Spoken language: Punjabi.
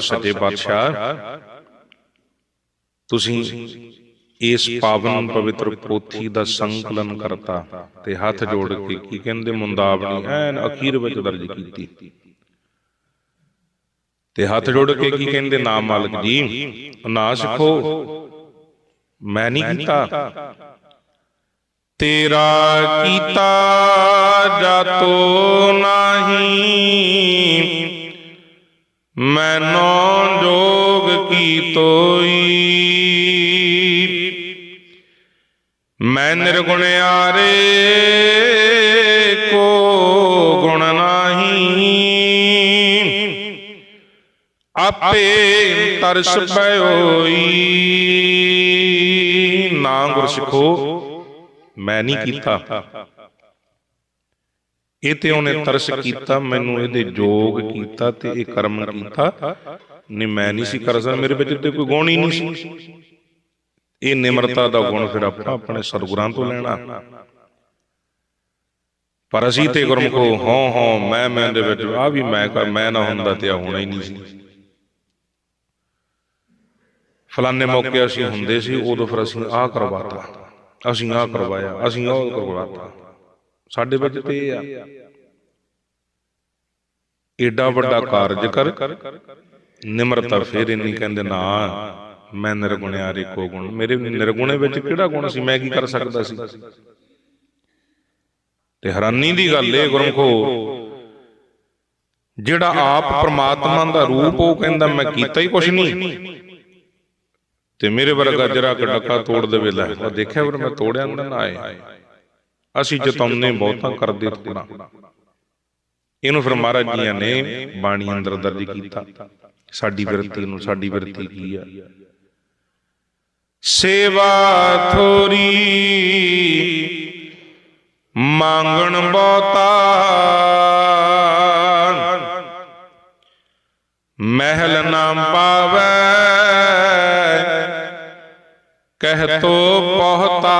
ਸੱਚੇ ਪਾਤਸ਼ਾਹ ਤੁਸੀਂ ਇਸ ਪਾਵਨ ਪਵਿੱਤਰ ਪੋਥੀ ਦਾ ਸੰਕਲਨ ਕਰਤਾ ਤੇ ਹੱਥ ਜੋੜ ਕੇ ਕੀ ਕਹਿੰਦੇ ਮੁੰਦਾਵਣੀ ਐਨ ਅਖੀਰ ਵਿੱਚ ਦਰਜ ਕੀਤੀ। ਤੇ ਹੱਥ ਜੋੜ ਕੇ ਕੀ ਕਹਿੰਦੇ ਨਾਮ ਮਾਲਕ ਜੀ ਨਾ ਸਿੱਖੋ ਮੈਂ ਨਹੀਂ ਕੀਤਾ। ਤੇਰਾ ਕੀਤਾ ਜਾਤੋ ਨਹੀਂ ਮੈਨੋ ਜੋਗ ਕੀ ਤੋਈ? ਮੈਂ ਨਿਰਗੁਣ ਨਿਰਗੁਣਿਆਰੇ ਕੋ ਗੁਣ ਨਹੀਂ। ਆਪੇ ਤਰਸ ਪਇਓਈ। ਨਾ ਗੁਰ ਸਿੱਖੋ, ਮੈਂ ਨਹੀਂ ਕੀਤਾ। ਇਹ ਤੇ ਉਹਨੇ ਤਰਸ ਕੀਤਾ, ਮੈਨੂੰ ਇਹਦੇ ਜੋਗ ਕੀਤਾ ਤੇ ਇਹ ਕਰਮ ਕੀਤਾ। ਨਹੀਂ, ਮੈਂ ਨਹੀਂ ਸੀ ਕਰ ਸਕਦਾ, ਮੇਰੇ ਵਿੱਚ ਤੇ ਕੋਈ ਗੁਣ ਹੀ ਨਹੀਂ ਸੀ। ਇਹ ਨਿਮਰਤਾ ਦਾ ਗੁਣ ਫਿਰ ਆਪਾਂ ਆਪਣੇ ਸਤਿਗੁਰਾਂ ਤੋਂ ਲੈਣਾ। ਪਰ ਅਸੀਂ ਤੇ ਗੁਰਮੁਖੋ ਹਾਂ ਹਾਂ ਮੈਂ ਮੈਂ ਦੇ ਵਿੱਚ ਆ ਵੀ ਮੈਂ ਕਰ, ਮੈਂ ਨਾ ਹੁੰਦਾ ਤੇ ਆ ਹੋਣਾ ਹੀ ਨਹੀਂ ਸੀ। ਫਲਾਣੇ ਮੌਕੇ ਅਸੀਂ ਹੁੰਦੇ ਸੀ, ਉਦੋਂ ਫਿਰ ਅਸੀਂ ਆਹ ਕਰਵਾਤਾ। ਅਸੀਂ ਆਹ ਕਰਵਾਇਆ, ਅਸੀਂ ਉਹ ਕਰਵਾਤਾ। ਸਾਡੇ ਵਿੱਚ ਤੇ ਇਹ ਆ। ਏਡਾ ਵੱਡਾ ਕਾਰਜ ਕਰ। ਨਿਮਰਤਾ ਫੇਰ ਇੰਨੀ ਕਹਿੰਦੇ ਨਾ ਮੈਂ ਨਿਰਗੁਣਿਆ ਰੇਕੋ ਗੁਣ। ਮੇਰੇ ਨਿਰਗੁਣੇ ਵਿੱਚ ਕਿਹੜਾ ਗੁਣ ਸੀ? ਮੈਂ ਕੀ ਕਰ ਸਕਦਾ ਸੀ? ਤੇ ਹੈਰਾਨੀ ਦੀ ਗੱਲ ਏ ਗੁਰਮਖੋ। ਜਿਹੜਾ ਆਪ ਪ੍ਰਮਾਤਮਾ ਦਾ ਰੂਪ ਉਹ ਕਹਿੰਦਾ ਮੈਂ ਕੀਤਾ ਹੀ ਕੁਛ ਨਹੀਂ। ਤੇ ਮੇਰੇ ਵਰਗਾ ਜਰਾ ਕਿ ਡੱਕਾ ਤੋੜ ਦੇਵੇ ਲੈ ਉਹ ਦੇਖਿਆ ਫਿਰ ਮੈਂ ਤੋੜਿਆ ਨਾ ਆਏ। ਅਸੀਂ ਜਤਾਉਨੇ ਬਹੁਤਾ ਕਰਦੇ ਥੋੜਾ ਇਹਨੂੰ ਫਿਰ ਮਹਾਰਾਜ ਜੀਆਂ ਨੇ ਬਾਣੀ ਅੰਦਰ ਦਰਜ ਕੀਤਾ। ਸਾਡੀ ਬਿਰਤੀ ਨੂੰ ਸਾਡੀ ਬਿਰਤੀ ਕੀ ਆ? ਸੇਵਾ ਥੋਰੀ ਮੰਗਣ ਬਹੁਤਾ ਮਹਿਲ ਨਾ ਪਾਵੇ ਕਹਿ ਤੋ ਬਹੁਤਾ